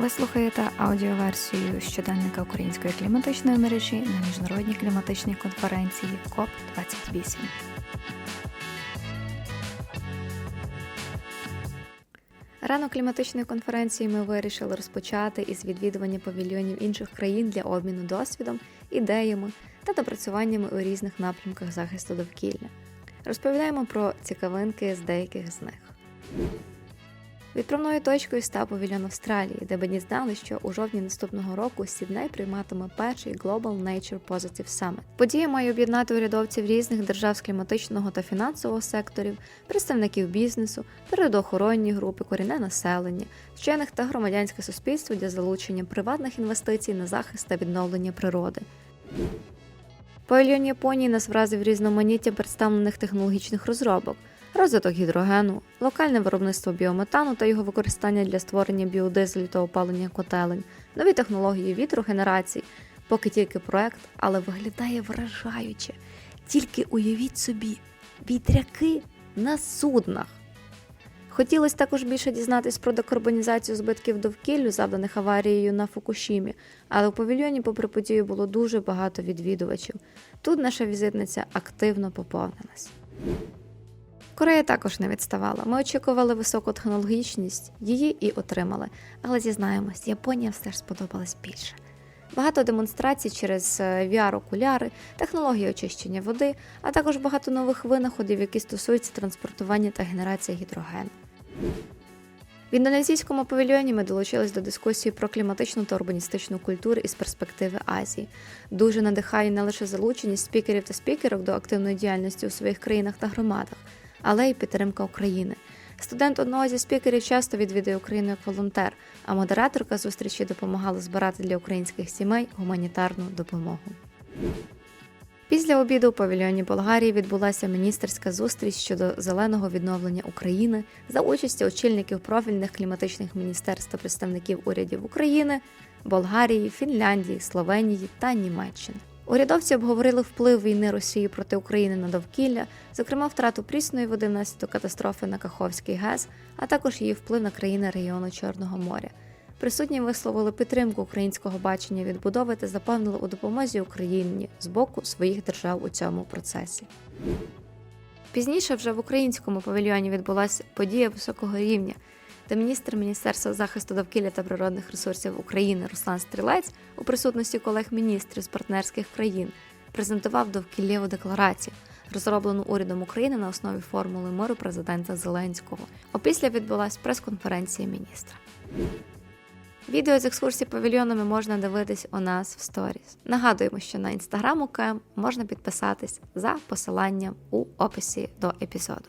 Ви слухаєте аудіоверсію щоденника української кліматичної мережі на міжнародній кліматичній конференції КОП 28 Рано кліматичної конференції ми вирішили розпочати із відвідування павільйонів інших країн для обміну досвідом, ідеями та допрацюваннями у різних напрямках захисту довкілля. Розповідаємо про цікавинки з деяких з них. Відправною точкою став павільйон Австралії, де бедні знали, що у жовтні наступного року Сідней прийматиме перший Global Nature Positive Summit. Подія має об'єднати урядовців різних держав з кліматичного та фінансового секторів, представників бізнесу, природоохоронні групи, корінне населення, вчених та громадянське суспільство для залучення приватних інвестицій на захист та відновлення природи. Павільйон Японії нас вразив різноманіття представлених технологічних розробок розвиток гідрогену, локальне виробництво біометану та його використання для створення біодизелю та опалення котелень, нові технології вітрогенерацій, поки тільки проект, але виглядає вражаюче. Тільки уявіть собі, вітряки на суднах. Хотілося також більше дізнатись про декарбонізацію збитків довкіллю, завданих аварією на Фукушімі, але у павільйоні, попри подію, було дуже багато відвідувачів. Тут наша візитниця активно поповнилась. Корея також не відставала. Ми очікували високу технологічність, її і отримали. Але зізнаємось, Японія все ж сподобалась більше. Багато демонстрацій через е, VR-окуляри, технології очищення води, а також багато нових винаходів, які стосуються транспортування та генерації гідрогену. В індонезійському павільйоні ми долучились до дискусії про кліматичну та урбаністичну культуру із перспективи Азії. Дуже надихає не лише залученість спікерів та спікерок до активної діяльності у своїх країнах та громадах, але й підтримка України. Студент одного зі спікерів часто відвідує Україну як волонтер, а модераторка зустрічі допомагала збирати для українських сімей гуманітарну допомогу. Після обіду у павільйоні Болгарії відбулася міністерська зустріч щодо зеленого відновлення України за участі очільників профільних кліматичних міністерств та представників урядів України, Болгарії, Фінляндії, Словенії та Німеччини. Урядовці обговорили вплив війни Росії проти України на довкілля, зокрема втрату прісної води внаслідок катастрофи на Каховський ГЕС, а також її вплив на країни регіону Чорного моря. Присутні висловили підтримку українського бачення відбудови та запевнили у допомозі Україні з боку своїх держав у цьому процесі. Пізніше вже в українському павільйоні відбулася подія високого рівня, де міністр Міністерства захисту довкілля та природних ресурсів України Руслан Стрілець у присутності колег-міністрів з партнерських країн презентував довкіллєву декларацію, розроблену урядом України на основі формули миру президента Зеленського. Опісля відбулася прес-конференція міністра. Відео з екскурсії павільйонами можна дивитись у нас в сторіс. Нагадуємо, що на інстаграм УКМ можна підписатись за посиланням у описі до епізоду.